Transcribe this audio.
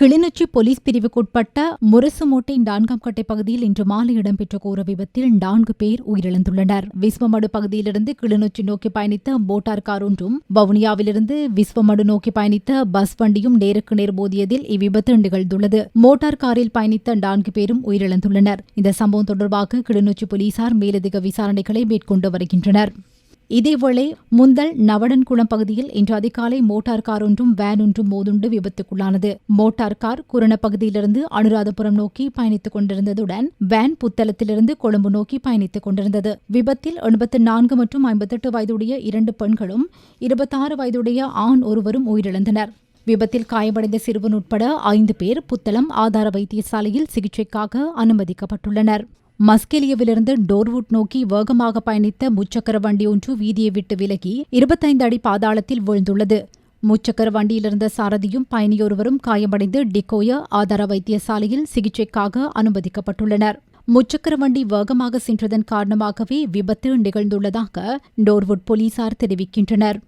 Kilinochchi police பிரிவுக்குட்பட்ட முரசுமோட்டை நான்காம் கட்டை பகுதியில் இன்று மாலை இடம்பெற்ற கோர விபத்தில் நான்கு பேர் உயிரிழந்துள்ளனர். விஸ்வமடு பகுதியிலிருந்து கிளிநொச்சி நோக்கி பயணித்த மோட்டார் கார் ஒன்றும் வவுனியாவிலிருந்து விஸ்வமடு நோக்கி பயணித்த பஸ் வண்டியும் நேருக்கு நேர் மோதியதில் இவ்விபத்து நிகழ்ந்துள்ளது. மோட்டார் காரில் பயணித்த நான்கு பேரும் உயிரிழந்துள்ளனர். இந்த சம்பவம் தொடர்பாக கிளிநொச்சி போலீசார் மேலதிக விசாரணைகளை மேற்கொண்டு வருகின்றனர். இதேவேளை முந்தல் நவடன்குளம் பகுதியில் இன்று அதிகாலை மோட்டார் கார் ஒன்றும் வேன் ஒன்றும் மோதுண்டு விபத்துக்குள்ளானது. மோட்டார் கார் குரண பகுதியிலிருந்து அனுராதபுரம் நோக்கி பயணித்துக் கொண்டிருந்ததுடன் வேன் புத்தளத்திலிருந்து கொழும்பு நோக்கி பயணித்துக் கொண்டிருந்தது. விபத்தில் எண்பத்தி நான்கு மற்றும் ஐம்பத்தெட்டு வயதுடைய இரண்டு பெண்களும் இருபத்தாறு வயதுடைய ஆண் ஒருவரும் உயிரிழந்தனர். விபத்தில் காயமடைந்த சிறுவன் உட்பட ஐந்து பேர் புத்தளம் ஆதார வைத்தியசாலையில் சிகிச்சைக்காக அனுமதிக்கப்பட்டுள்ளனர். மஸ்கெலியவிலிருந்து டோர்வுட் நோக்கி வேகமாக பயணித்த முச்சக்கர வண்டி ஒன்று வீதியை விட்டு விலகி இருபத்தைந்து அடி பாதாளத்தில் வீழ்ந்துள்ளது. முச்சக்கர வண்டியிலிருந்த சாரதியும் பயணியொருவரும் காயமடைந்து டிகோயா ஆதார வைத்தியசாலையில் சிகிச்சைக்காக அனுமதிக்கப்பட்டுள்ளனர். முச்சக்கர வண்டி வேகமாக சென்றதன் காரணமாகவே விபத்து நிகழ்ந்துள்ளதாக டோர்வுட் போலீசார் தெரிவிக்கின்றனர்.